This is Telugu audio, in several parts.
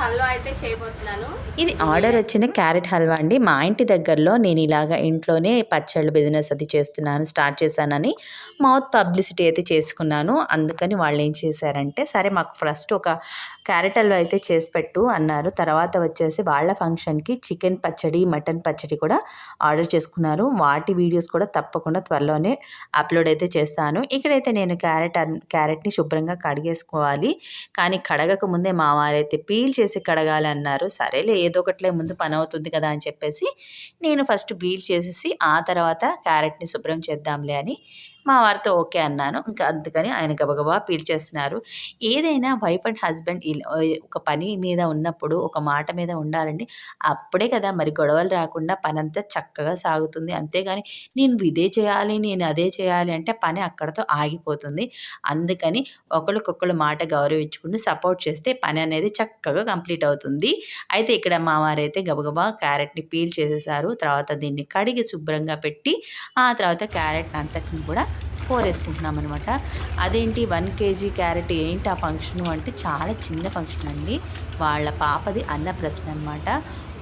హల్వా అయితే చేయబోతున్నాను. ఇది ఆర్డర్ వచ్చిన క్యారెట్ హల్వా అండి. మా ఇంటి దగ్గరలో నేను ఇలాగ ఇంట్లోనే పచ్చళ్ళు బిజినెస్ అది చేస్తున్నాను స్టార్ట్ చేశానని మౌత్ పబ్లిసిటీ అయితే చేసుకున్నాను. అందుకని వాళ్ళు ఏం చేశారంటే సరే మాకు ఫస్ట్ ఒక క్యారెట్ హల్వా అయితే చేసి పెట్టు అన్నారు. తర్వాత వచ్చేసి వాళ్ళ ఫంక్షన్కి చికెన్ పచ్చడి మటన్ పచ్చడి కూడా ఆర్డర్ చేసుకున్నారు. వాటి వీడియోస్ కూడా తప్పకుండా త్వరలోనే అప్లోడ్ అయితే చేస్తాను. ఇక్కడైతే నేను క్యారెట్ అన్- క్యారెట్ని శుభ్రంగా కడిగేసుకోవాలి. కానీ కడగక ముందే మా వారైతే పీల్ చేసి కడగాలి అన్నారు సరేలే ఏదో ఒకటిలే ముందు పని అవుతుంది కదా అని చెప్పేసి నేను ఫస్ట్ బీల్ చేసేసి ఆ తర్వాత క్యారెట్ని శుభ్రం చేద్దాంలే అని మా వారితో ఓకే అన్నాను. ఇంకా అందుకని ఆయన గబగబా పీల్ చేస్తున్నారు ఏదైనా వైఫ్ అండ్ హస్బెండ్ ఒక పని మీద ఉన్నప్పుడు ఒక మాట మీద ఉండాలండి అప్పుడే కదా మరి గొడవలు రాకుండా పని అంతా చక్కగా సాగుతుంది. అంతేగాని నేను ఇదే చేయాలి నేను అదే చేయాలి అంటే పని అక్కడతో ఆగిపోతుంది. అందుకని ఒకరికొకరు మాట గౌరవించుకుని సపోర్ట్ చేస్తే పని అనేది చక్కగా కంప్లీట్ అవుతుంది. అయితే ఇక్కడ మావారు అయితే గబగబా క్యారెట్ని పీల్ చేసేసారు తర్వాత దీన్ని కడిగి శుభ్రంగా పెట్టి ఆ తర్వాత క్యారెట్ అంతటిని కూడా కోరేసుకుంటున్నాం అనమాట అదేంటి? వన్ కేజీ క్యారెట్ ఏంటి ఆ ఫంక్షన్ అంటే చాలా చిన్న ఫంక్షన్ అండి. వాళ్ళ పాపది అన్నప్రశ్న అనమాట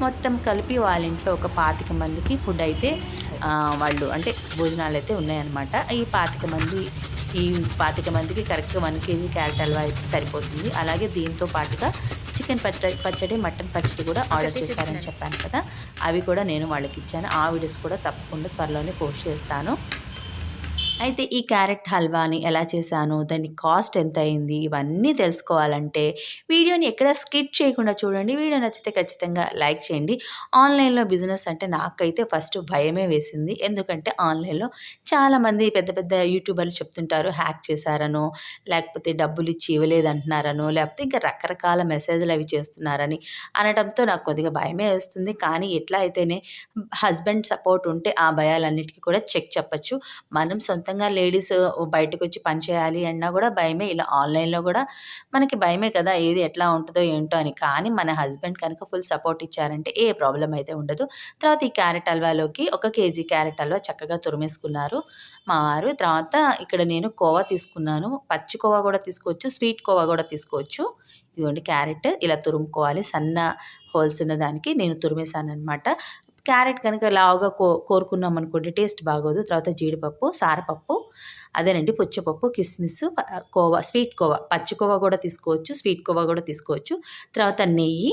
మొత్తం కలిపి వాళ్ళ ఇంట్లో ఒక పాతిక మందికి ఫుడ్ అయితే వాళ్ళు అంటే భోజనాలు అయితే ఉన్నాయన్నమాట. ఈ పాతిక మంది ఈ పాతిక మందికి కరెక్ట్గా వన్ కేజీ క్యారెట్ హల్వా అయితే సరిపోతుంది. అలాగే దీంతో పాటుగా చికెన్ పచ్చడి పచ్చడి మటన్ పచ్చడి కూడా ఆర్డర్ చేశారని చెప్పాను కదా అవి కూడా నేను వాళ్ళకి ఇచ్చాను. ఆ వీడియోస్ కూడా తప్పకుండా త్వరలోనే పోస్ట్ చేస్తాను. అయితే ఈ క్యారెట్ హల్వాని ఎలా చేశాను? దాని కాస్ట్ ఎంత అయింది ఇవన్నీ తెలుసుకోవాలంటే వీడియోని ఎక్కడ స్కిప్ చేయకుండా చూడండి. వీడియో నచ్చితే ఖచ్చితంగా లైక్ చేయండి. ఆన్లైన్లో బిజినెస్ అంటే నాకైతే ఫస్ట్ భయమే వేసింది. ఎందుకంటే ఆన్లైన్లో చాలామంది పెద్ద పెద్ద యూట్యూబర్లు చెప్తుంటారు హ్యాక్ చేశారనో లేకపోతే డబ్బులు ఇచ్చి ఇవ్వలేదు లేకపోతే ఇంకా రకరకాల మెసేజ్లు అవి చేస్తున్నారని అనడంతో నాకు కొద్దిగా భయమే వేస్తుంది. కానీ ఎట్లా అయితేనే హస్బెండ్ సపోర్ట్ ఉంటే ఆ భయాలన్నిటికీ కూడా చెక్ చెప్పచ్చు. మనం సొంత సొంతంగా లేడీస్ బయటకు వచ్చి పని చేయాలి అన్నా కూడా భయమే. ఇలా ఆన్లైన్లో కూడా మనకి భయమే కదా ఏది ఎట్లా ఉంటుందో ఏంటో అని. కానీ మన హస్బెండ్ కనుక ఫుల్ సపోర్ట్ ఇచ్చారంటే ఏ ప్రాబ్లం అయితే ఉండదు. తర్వాత ఈ క్యారెట్ హల్వాలోకి ఒక కేజీ క్యారెట్ హల్వా చక్కగా తురిమేసుకున్నారు. మా వారు తర్వాత ఇక్కడ నేను కోవా తీసుకున్నాను. పచ్చి కోవా కూడా తీసుకోవచ్చు స్వీట్ కోవా కూడా తీసుకోవచ్చు. ఇదిగోండి క్యారెట్. ఇలా తురుముకోవాలి. సన్న హోల్స్ ఉన్న దానికి నేను తురిమేశాను అనమాట క్యారెట్ కనుక లావుగా కో కోరుకున్నాం అనుకోండి టేస్ట్ బాగోదు. తర్వాత జీడిపప్పు సారపప్పు అదేనండి పుచ్చపప్పు కిస్మిస్ కోవా స్వీట్ కోవా పచ్చి కోవా కూడా తీసుకోవచ్చు స్వీట్ కోవా కూడా తీసుకోవచ్చు. తర్వాత నెయ్యి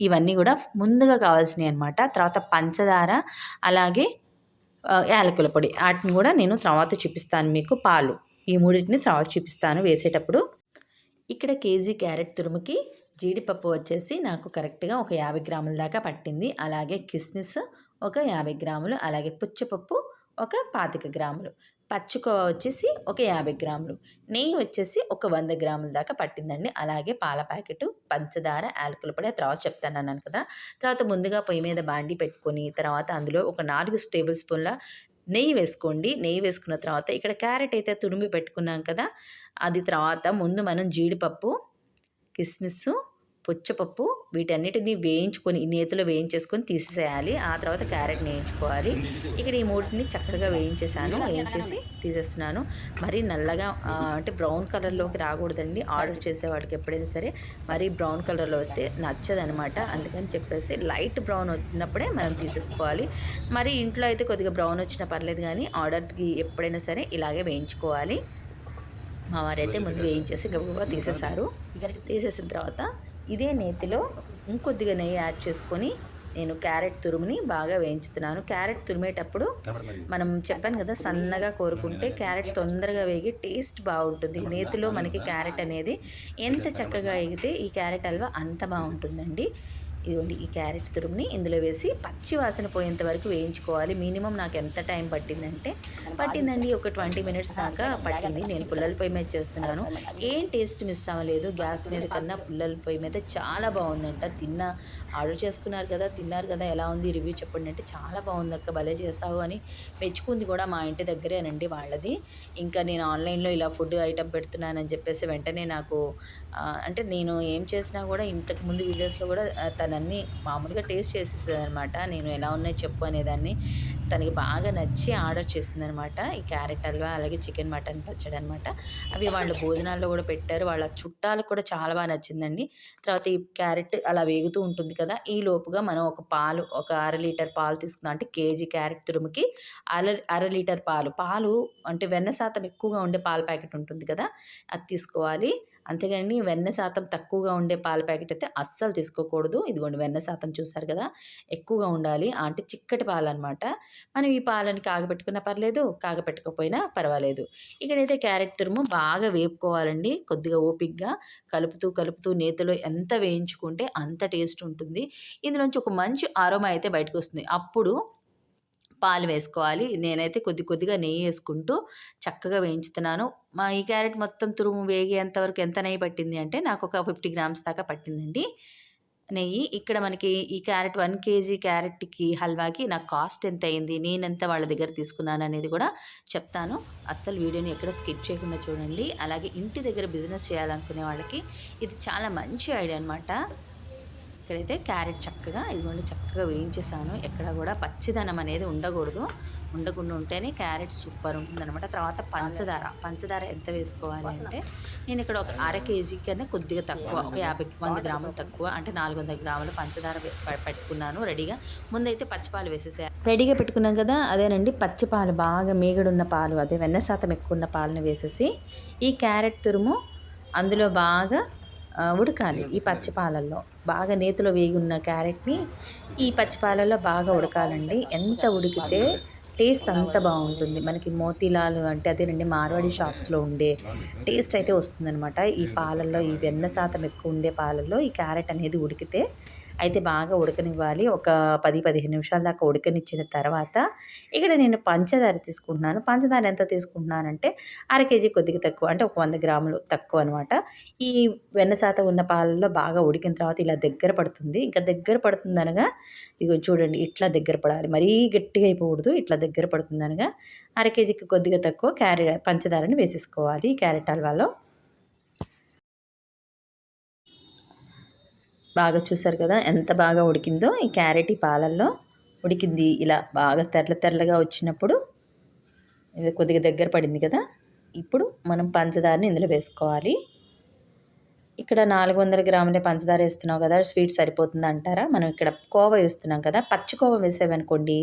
ఇవన్నీ కూడా ముందుగా కావాల్సినవి అనమాట తర్వాత పంచదార అలాగే యాలకుల పొడి. వాటిని కూడా నేను తర్వాత చూపిస్తాను మీకు పాలు. ఈ మూడింటిని తర్వాత చూపిస్తాను వేసేటప్పుడు. ఇక్కడ కేజీ క్యారెట్ తురుముకి జీడిపప్పు వచ్చేసి నాకు కరెక్ట్గా ఒక యాభై గ్రాముల దాకా పట్టింది. అలాగే కిస్మిస్ ఒక యాభై గ్రాములు అలాగే పుచ్చపప్పు ఒక పాతిక గ్రాములు. పచ్చికోవ వచ్చేసి ఒక యాభై గ్రాములు. నెయ్యి వచ్చేసి ఒక వంద గ్రాముల దాకా పట్టిందండి. అలాగే పాల ప్యాకెట్ పంచదార యాలకుల పొడి ఆ తర్వాత చెప్తాను అన్నాను కదా. తర్వాత ముందుగా పొయ్యి మీద బాండి పెట్టుకొని తర్వాత అందులో ఒక నాలుగు టేబుల్ స్పూన్ల నెయ్యి వేసుకోండి. నెయ్యి వేసుకున్న తర్వాత ఇక్కడ క్యారెట్ అయితే తురిమి పెట్టుకున్నాం కదా. అది తర్వాత ముందు మనం జీడిపప్పు కిస్మిస్ పుచ్చపప్పు వీటన్నిటిని వేయించుకొని నేతిలో వేయించేసుకొని తీసేసేయాలి ఆ తర్వాత క్యారెట్ని వేయించుకోవాలి. ఇక్కడ ఈ మూటిని చక్కగా వేయించేసాను వేయించేసి తీసేస్తున్నాను. మరీ నల్లగా అంటే బ్రౌన్ కలర్లోకి రాకూడదండి. ఆర్డర్ చేసే వాళ్ళకి ఎప్పుడైనా సరే మరీ బ్రౌన్ కలర్లో వస్తే నచ్చదనమాట. అందుకని చెప్పేసి లైట్ బ్రౌన్ వచ్చినప్పుడే మనం తీసేసుకోవాలి. మరి ఇంట్లో అయితే కొద్దిగా బ్రౌన్ వచ్చినా పర్లేదు కానీ ఆర్డర్కి ఎప్పుడైనా సరే ఇలాగే వేయించుకోవాలి. మా వారైతే ముందు వేయించేసి గబగబా తీసేశారు. తీసేసిన తర్వాత ఇదే నేతిలో ఇంకొద్దిగా నెయ్యి యాడ్ చేసుకొని నేను క్యారెట్ తురుముని బాగా వేయించుతున్నాను. క్యారెట్ తురిమేటప్పుడు మనం చెప్పాను కదా సన్నగా కోరుకుంటే క్యారెట్ తొందరగా వేగి టేస్ట్ బాగుంటుంది. నేతిలో మనకి క్యారెట్ అనేది ఎంత చక్కగా వేగితే ఈ క్యారెట్ హల్వా అంత బాగుంటుందండి. ఇదిగోండి ఈ క్యారెట్ తురుముని ఇందులో వేసి పచ్చి వాసన పోయేంత వరకు వేయించుకోవాలి. మినిమం నాకు ఎంత టైం పట్టిందంటే పట్టిందండి ఒక ట్వంటీ మినిట్స్ దాకా పట్టింది. నేను పుల్లల పొయ్యి మీద చేస్తున్నాను. ఏం టేస్ట్ మిస్ అవ్వలేదు. గ్యాస్ మీద కన్నా పుల్లల పొయ్యి మీద చాలా బాగుందంట. తిన్న ఆర్డర్ చేసుకున్నారు కదా తిన్నారు కదా ఎలా ఉంది రివ్యూ చెప్పండి అంటే చాలా బాగుంది అక్క. భలే చేసావు అని మెచ్చుకుంది కూడా మా ఇంటి దగ్గరేనండి వాళ్ళది. ఇంకా నేను ఆన్లైన్లో ఇలా ఫుడ్ ఐటమ్ పెడుతున్నానని చెప్పేసి వెంటనే నాకు అంటే నేను ఏం చేసినా కూడా ఇంతకు ముందు వీడియోస్లో కూడా ఆ, తను తనన్ని మామూలుగా టేస్ట్ చేసేస్తుంది అనమాట నేను ఎలా ఉన్నాయో చెప్పు అనేదాన్ని తనకి బాగా నచ్చి ఆర్డర్ చేసిందనమాట. అనమాట ఈ క్యారెట్ హల్వా అలాగే చికెన్ మటన్ పచ్చడి అనమాట. అవి వాళ్ళు భోజనాల్లో కూడా పెట్టారు. వాళ్ళ చుట్టాలకు కూడా చాలా బాగా నచ్చిందండి. తర్వాత ఈ క్యారెట్ అలా వేగుతూ ఉంటుంది కదా ఈ లోపుగా మనం ఒక పాలు ఒక అర లీటర్ పాలు తీసుకుందాం అంటే కేజీ క్యారెట్ తురుముకి అర అర లీటర్ పాలు. పాలు అంటే వెన్న శాతం ఎక్కువగా ఉండే పాల ప్యాకెట్ ఉంటుంది కదా అది తీసుకోవాలి. అంతేగాని వెన్న శాతం తక్కువగా ఉండే పాల ప్యాకెట్ అయితే అస్సలు తీసుకోకూడదు. ఇదిగోండి వెన్న శాతం చూసారు కదా ఎక్కువగా ఉండాలి. అంటే చిక్కటి పాలు అనమాట మనం ఈ పాలని కాగపెట్టుకున్నా పర్లేదు కాగపెట్టకపోయినా పర్వాలేదు. ఇక్కడైతే క్యారెట్ తురుము బాగా వేపుకోవాలండి. కొద్దిగా ఓపిక్గా కలుపుతూ కలుపుతూ నేతిలో ఎంత వేయించుకుంటే అంత టేస్ట్ ఉంటుంది. ఇందులోంచి ఒక మంచి ఆరోమా అయితే బయటకు వస్తుంది. అప్పుడు పాలు వేసుకోవాలి. నేనైతే కొద్ది కొద్దిగా నెయ్యి వేసుకుంటూ చక్కగా వేయించుతున్నాను. మా ఈ క్యారెట్ మొత్తం తురుము వేగేంత వరకు ఎంత నెయ్యి పట్టింది అంటే నాకు ఒక ఫిఫ్టీ గ్రామ్స్ దాకా పట్టిందండి. నెయ్యి ఇక్కడ మనకి ఈ క్యారెట్ వన్ కేజీ క్యారెట్కి హల్వాకి నాకు కాస్ట్ ఎంత అయింది నేను ఎంత వాళ్ళ దగ్గర తీసుకున్నాను అనేది కూడా చెప్తాను. అస్సలు వీడియోని ఎక్కడ స్కిప్ చేయకుండా చూడండి. అలాగే ఇంటి దగ్గర బిజినెస్ చేయాలనుకునే వాళ్ళకి ఇది చాలా మంచి ఐడియా అనమాట ఇక్కడైతే క్యారెట్ చక్కగా ఇదిగోండి చక్కగా వేయించేసాను. ఎక్కడ కూడా పచ్చిదనం అనేది ఉండకూడదు. ఉండకుండా ఉంటేనే క్యారెట్ సూపర్ ఉంటుంది అనమాట తర్వాత పంచదార. పంచదార ఎంత వేసుకోవాలి అంటే నేను ఇక్కడ ఒక అర కేజీ కన్నా కొద్దిగా తక్కువ ఒక యాభై వంద గ్రాములు తక్కువ అంటే నాలుగు వందల గ్రాముల పంచదార పెట్టుకున్నాను రెడీగా. ముందైతే పచ్చిపాలు వేసేసా రెడీగా పెట్టుకున్నాం కదా? అదేనండి పచ్చి పాలు బాగా మీగడున్న పాలు అదే వెన్న శాతం ఎక్కువ ఉన్న పాలను వేసేసి ఈ క్యారెట్ తురుము అందులో బాగా ఉడకాలి ఈ పచ్చి పాలల్లో బాగా నేతిలో వేగి ఉన్న క్యారెట్ని ఈ పచ్చి పాలల్లో బాగా ఉడకాలండి. ఎంత ఉడికితే టేస్ట్ అంత బాగుంటుంది. మనకి మోతీలాల్ అంటే అదేనండి మార్వాడి షాప్స్లో ఉండే టేస్ట్ అయితే వస్తుందనమాట ఈ పాలల్లో ఈ వెన్న శాతం ఎక్కువ ఉండే పాలల్లో ఈ క్యారెట్ అనేది ఉడికితే అయితే బాగా ఉడకనివ్వాలి. ఒక పది పదిహేను నిమిషాల దాకా ఉడకనిచ్చిన తర్వాత ఇక్కడ నేను పంచదార తీసుకుంటున్నాను. పంచదార ఎంత తీసుకుంటున్నానంటే అర కేజీ కొద్దిగా తక్కువ అంటే ఒక వంద గ్రాములు తక్కువ అనమాట ఈ వెన్న శాతం ఉన్న పాలల్లో బాగా ఉడికిన తర్వాత ఇలా దగ్గర పడుతుంది. ఇంకా దగ్గర పడుతుంది అనగా ఇగో చూడండి ఇట్లా దగ్గర పడాలి. మరీ గట్టిగా అయిపోకూడదు ఇట్లా దగ్గర పడుతుంది అనగా అర కేజీకి కొద్దిగా తక్కువ క్యారెట్ పంచదారని వేసేసుకోవాలి క్యారెట్ హల్వాలో. బాగా చూసారు కదా ఎంత బాగా ఉడికిందో ఈ క్యారెట్ ఈ పాలల్లో ఉడికింది. ఇలా బాగా తెరల తెరలుగా వచ్చినప్పుడు ఇది కొద్దిగా దగ్గర పడింది కదా ఇప్పుడు మనం పంచదారని ఇందులో వేసుకోవాలి. ఇక్కడ నాలుగు వందల గ్రాములే పంచదార వేస్తున్నావు కదా స్వీట్ సరిపోతుంది అంటారా? మనం ఇక్కడ కోవ వేస్తున్నాం కదా పచ్చి కోవ వేసామనుకోండి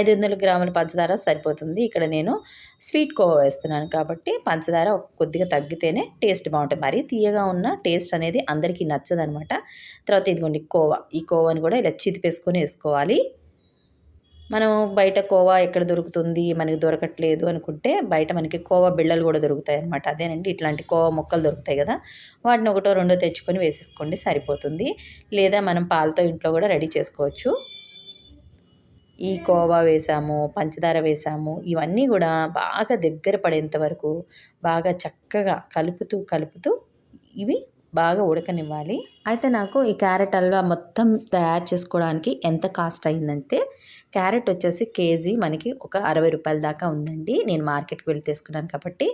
ఐదు వందల గ్రాముల పంచదార సరిపోతుంది. ఇక్కడ నేను స్వీట్ కోవ వేస్తున్నాను కాబట్టి పంచదార కొద్దిగా తగ్గితేనే టేస్ట్ బాగుంటుంది. మరీ తీయగా ఉన్న టేస్ట్ అనేది అందరికీ నచ్చదనమాట. తర్వాత ఇదిగోండి కోవా. ఈ కోవాని కూడా ఇలా చితిపేసుకొని వేసుకోవాలి. మనం బయట కోవా ఎక్కడ దొరుకుతుంది మనకి దొరకట్లేదు అనుకుంటే బయట మనకి కోవా బిళ్ళలు కూడా దొరుకుతాయి అనమాట అదేనండి ఇట్లాంటి కోవా మొక్కలు దొరుకుతాయి కదా. వాటిని ఒకటో రెండో తెచ్చుకొని వేసేసుకోండి సరిపోతుంది. లేదా మనం పాలతో ఇంట్లో కూడా రెడీ చేసుకోవచ్చు. ఈ కోవా వేసాము పంచదార వేసాము ఇవన్నీ కూడా బాగా దగ్గర పడేంత వరకు బాగా చక్కగా కలుపుతూ కలుపుతూ ఇవి బాగా ఉడకనివ్వాలి. అయితే నాకు ఈ క్యారెట్ హల్వా మొత్తం తయారు చేసుకోవడానికి ఎంత కాస్ట్ అయిందంటే క్యారెట్ వచ్చేసి కేజీ మనకి ఒక అరవై రూపాయల దాకా ఉందండి. నేను మార్కెట్కి వెళ్ళి తీసుకున్నాను కాబట్టి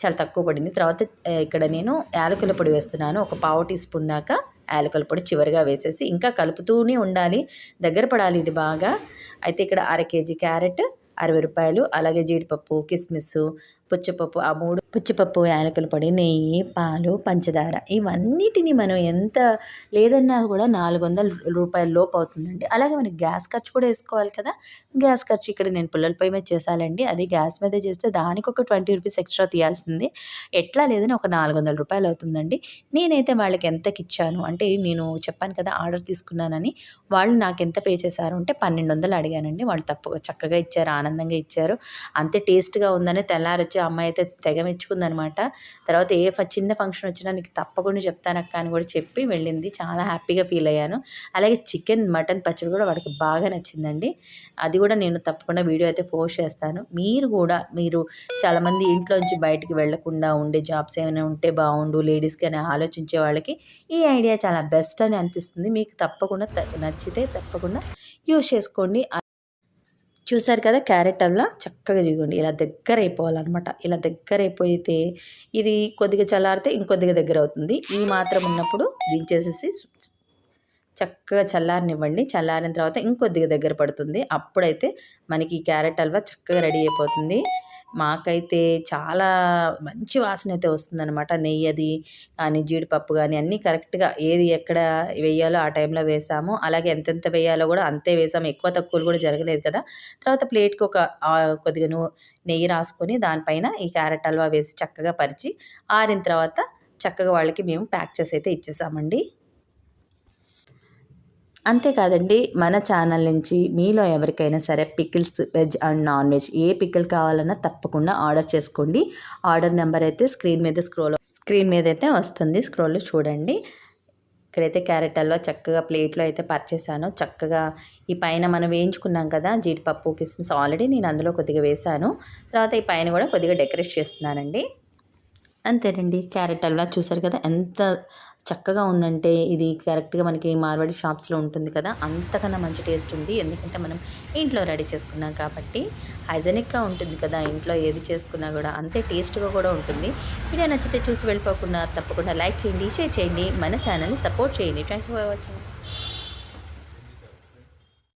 చాలా తక్కువ పడింది. తర్వాత ఇక్కడ నేను యాలకుల పొడి వేస్తున్నాను. ఒక పావు టీ స్పూన్ దాకా యాలకుల పొడి చివరిగా వేసేసి ఇంకా కలుపుతూనే ఉండాలి. దగ్గర పడాలి ఇది బాగా. అయితే ఇక్కడ అర కేజీ క్యారెట్ అరవై రూపాయలు. అలాగే జీడిపప్పు కిస్మిస్ పుచ్చపప్పు ఆ మూడు పుచ్చపప్పు యాలకుల పొడి నెయ్యి పాలు పంచదార. ఇవన్నిటిని మనం ఎంత లేదన్నా కూడా నాలుగు వందల రూపాయల లోపు అవుతుందండి. అలాగే మనకి గ్యాస్ ఖర్చు కూడా వేసుకోవాలి కదా. గ్యాస్ ఖర్చు ఇక్కడ నేను పుల్లల పొయ్యి మీద చేసాలండి అది గ్యాస్ మీద చేస్తే దానికి ఒక ట్వంటీ రూపీస్ ఎక్స్ట్రా తీయాల్సింది. ఎట్లా లేదని ఒక నాలుగు వందల రూపాయలు అవుతుందండి. నేనైతే వాళ్ళకి ఎంతకి ఇచ్చాను? అంటే నేను చెప్పాను కదా ఆర్డర్ తీసుకున్నానని. వాళ్ళు నాకు ఎంత పే చేశారు అంటే పన్నెండు వందలు అడిగానండి. వాళ్ళు తప్ప చక్కగా ఇచ్చారు ఆనందంగా ఇచ్చారు. అంతే టేస్ట్గా ఉందని తెల్లారొచ్చి అమ్మాయి అయితే తెగ మెచ్చుకుందనమాట. తర్వాత ఏ చిన్న ఫంక్షన్ వచ్చినా నీకు తప్పకుండా చెప్తాను అక్క అని కూడా చెప్పి వెళ్ళింది. చాలా హ్యాపీగా ఫీల్ అయ్యాను. అలాగే చికెన్ మటన్ పచ్చడి కూడా వాడికి బాగా నచ్చిందండి. అది కూడా నేను తప్పకుండా వీడియో అయితే పోస్ట్ చేస్తాను. మీరు కూడా మీరు చాలామంది ఇంట్లోంచి బయటికి వెళ్ళకుండా ఉండే జాబ్స్ ఏమైనా ఉంటే బాగుండు లేడీస్కి అని ఆలోచించే వాళ్ళకి ఈ ఐడియా చాలా బెస్ట్ అని అనిపిస్తుంది. మీకు తప్పకుండా త- నచ్చితే తప్పకుండా యూస్ చేసుకోండి. చూసారు కదా క్యారెట్ అలా చక్కగా దిగండి. ఇలా దగ్గర అయిపోవాలన్నమాట ఇలా దగ్గర అయిపోతే ఇది కొద్దిగా చల్లారితే ఇంకొద్దిగా దగ్గర అవుతుంది ఈ మాత్రం ఉన్నప్పుడు దించేసేసి చక్కగా చల్లారనివ్వండి. చల్లారిన తర్వాత ఇంకొద్దిగా దగ్గర పడుతుంది. అప్పుడైతే మనకి ఈ క్యారెట్ హల్వా చక్కగా రెడీ అయిపోతుంది. మాకైతే చాలా మంచి వాసన అయితే వస్తుందన్నమాట. నెయ్యి అది కానీ జీడిపప్పు కానీ అన్నీ కరెక్ట్గా ఏది ఎక్కడ వేయాలో ఆ టైంలో వేసాము. అలాగే ఎంతెంత వేయాలో కూడా అంతే వేసాము. ఎక్కువ తక్కువలు కూడా జరగలేదు కదా. తర్వాత ప్లేట్కి ఒక కొద్దిగా నెయ్యి రాసుకొని దానిపైన ఈ క్యారెట్ హల్వా వేసి చక్కగా పరిచి ఆరిన తర్వాత చక్కగా వాళ్ళకి మేము ప్యాక్ చేసి అయితే ఇచ్చేసామండి. అంతేకాదండి మన ఛానల్ నుంచి మీలో ఎవరికైనా సరే pickles veg and non veg A pickle కావాలన్నా తప్పకుండా ఆర్డర్ చేసుకోండి. ఆర్డర్ నెంబర్ అయితే స్క్రీన్ మీద స్క్రోల్ స్క్రీన్ మీద అయితే వస్తుంది. స్క్రోల్లో చూడండి. ఇక్కడైతే క్యారెట్ హల్వా చక్కగా ప్లేట్లో అయితే పర్చేసాను చక్కగా ఈ పైన మనం వేయించుకున్నాం కదా జీడిపప్పు కిస్మిస్ ఆల్రెడీ నేను అందులో కొద్దిగా వేసాను తర్వాత ఈ పైన కూడా కొద్దిగా డెకరేట్ చేస్తున్నానండి. అంతేనండి. క్యారెట్ హల్వా చూసారు కదా? ఎంత చక్కగా ఉందంటే ఇది కరెక్ట్గా మనకి మార్వాడి షాప్స్లో ఉంటుంది కదా? అంతకన్నా మంచి టేస్ట్ ఉంది. ఎందుకంటే మనం ఇంట్లో రెడీ చేసుకున్నాం కాబట్టి హైజెనిక్గా ఉంటుంది కదా? ఇంట్లో ఏది చేసుకున్నా కూడా అంతే టేస్ట్గా కూడా ఉంటుంది. వీడియో నచ్చితే చూసి వెళ్ళిపోకుండా తప్పకుండా లైక్ చేయండి షేర్ చేయండి. మన ఛానల్ని సపోర్ట్ చేయండి. Thank you for watching.